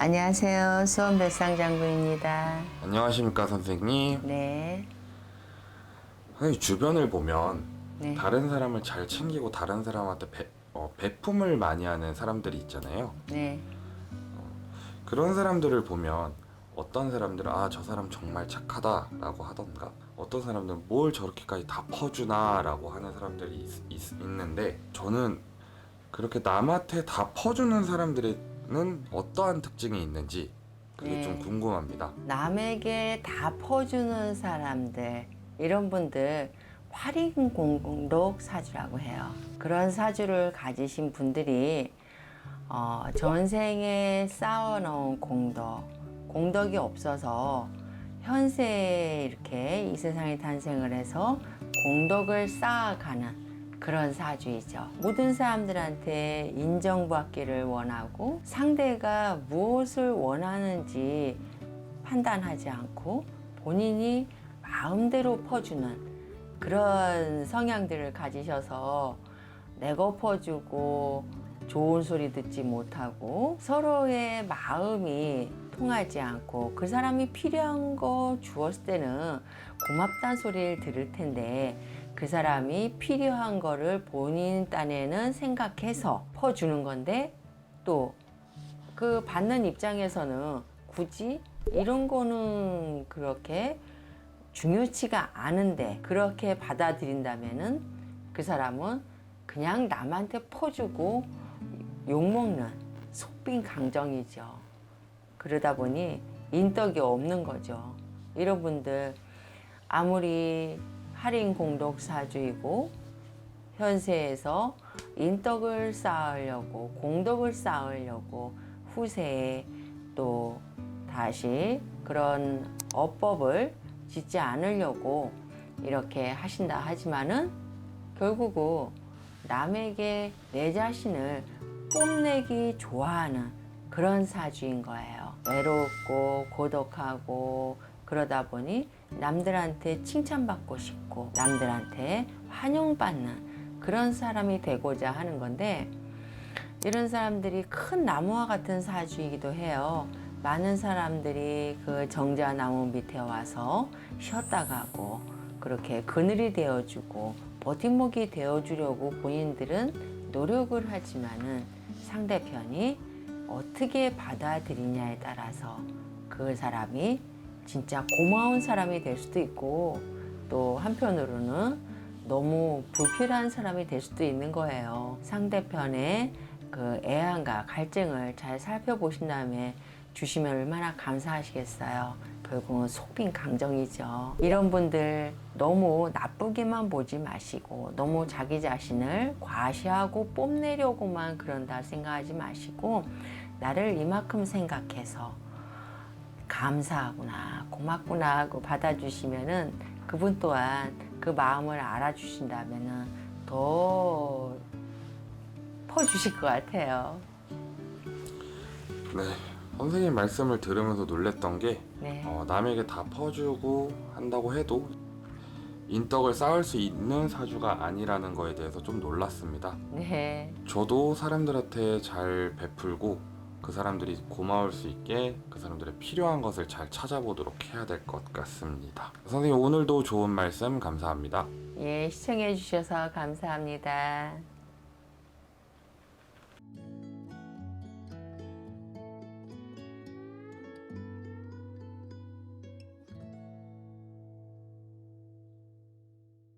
안녕하세요. 수원 뱃상 장군입니다. 안녕하십니까 선생님. 네. 선생님 주변을 보면 네. 다른 사람을 잘 챙기고 다른 사람한테 배, 어, 배품을 많이 하는 사람들이 있잖아요. 네. 그런 사람들을 보면 어떤 사람들은 아 저 사람 정말 착하다라고 하던가 어떤 사람들은 뭘 저렇게까지 다 퍼주나라고 하는 사람들이 있, 있, 있는데 저는 그렇게 남한테 다 퍼주는 사람들 은 어떠한 특징이 있는지 그게 네. 좀 궁금합니다. 남에게 다 퍼주는 사람들, 이런 분들 활인 공덕 사주라고 해요. 그런 사주를 가지신 분들이 어, 전생에 쌓아놓은 공덕, 공덕이 없어서 현세에 이렇게 이 세상에 탄생을 해서 공덕을 쌓아가는 그런 사주이죠. 모든 사람들한테 인정받기를 원하고 상대가 무엇을 원하는지 판단하지 않고 본인이 마음대로 퍼주는 그런 성향들을 가지셔서 내가 퍼주고 좋은 소리 듣지 못하고 서로의 마음이 통하지 않고 그 사람이 필요한 거 주었을 때는 고맙다는 소리를 들을 텐데 그 사람이 필요한 거를 본인 딴에는 생각해서 퍼주는 건데 또 그 받는 입장에서는 굳이 이런 거는 그렇게 중요치가 않은데 그렇게 받아들인다면은 그 사람은 그냥 남한테 퍼주고 욕먹는 속빈 강정이죠. 그러다 보니 인덕이 없는 거죠. 이런 분들 아무리 할인 공덕 사주이고 현세에서 인덕을 쌓으려고 공덕을 쌓으려고 후세에 또 다시 그런 어법을 짓지 않으려고 이렇게 하신다 하지만은 결국은 남에게 내 자신을 뽐내기 좋아하는 그런 사주인 거예요. 외롭고 고독하고 그러다 보니 남들한테 칭찬받고 싶고 남들한테 환영받는 그런 사람이 되고자 하는 건데 이런 사람들이 큰 나무와 같은 사주이기도 해요. 많은 사람들이 그 정자 나무 밑에 와서 쉬었다 가고 그렇게 그늘이 되어주고 버팀목이 되어주려고 본인들은 노력을 하지만은 상대편이 어떻게 받아들이냐에 따라서 그 사람이 진짜 고마운 사람이 될 수도 있고 또 한편으로는 너무 불필요한 사람이 될 수도 있는 거예요. 상대편의 그 애환과 갈증을 잘 살펴보신 다음에 주시면 얼마나 감사하시겠어요. 결국은 속빈 강정이죠. 이런 분들 너무 나쁘게만 보지 마시고 너무 자기 자신을 과시하고 뽐내려고만 그런다 생각하지 마시고 나를 이만큼 생각해서 감사하구나, 고맙구나 하고 받아주시면은 그분 또한 그 마음을 알아주신다면은 더 퍼주실 것 같아요. 네. 선생님 말씀을 들으면서 놀랬던 게 네. 어, 남에게 다 퍼주고 한다고 해도 인덕을 쌓을 수 있는 사주가 아니라는 거에 대해서 좀 놀랐습니다. 네. 저도 사람들한테 잘 베풀고 그 사람들이 고마울 수 있게 그 사람들의 필요한 것을 잘 찾아보도록 해야 될 것 같습니다. 선생님 오늘도 좋은 말씀 감사합니다. 예, 시청해 주셔서 감사합니다.